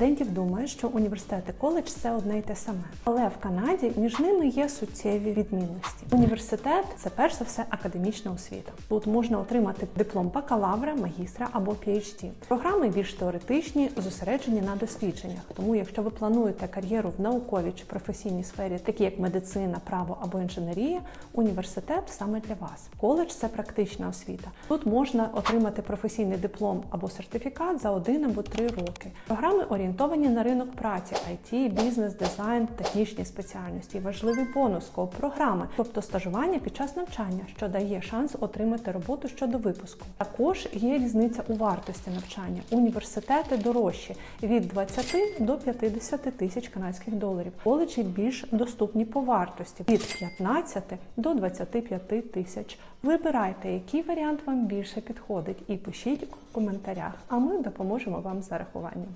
студентів думає, що університет і коледж це одне й те саме. Але в Канаді між ними є суттєві відмінності. Університет це перш за все академічна освіта. Тут можна отримати диплом бакалавра, магістра або PhD. Програми більш теоретичні, зосереджені на дослідженнях. Тому, якщо ви плануєте кар'єру в науковій чи професійній сфері, такі як медицина, право або інженерія, університет саме для вас. Коледж це практична освіта. Тут можна отримати професійний диплом або сертифікат за один або три роки. Програми орієнтовані на ринок праці, IT, бізнес, дизайн, технічні спеціальності. Важливий бонус скоп програми, тобто стажування під час навчання, що дає шанс отримати роботу щодо випуску. Також є різниця у вартості навчання. Університети дорожчі від 20 до 50 тисяч канадських доларів. Коледжі більш доступні по вартості від 15 до 25 тисяч. Вибирайте, який варіант вам більше підходить, і пишіть у коментарях. А ми допоможемо вам з зарахуванням.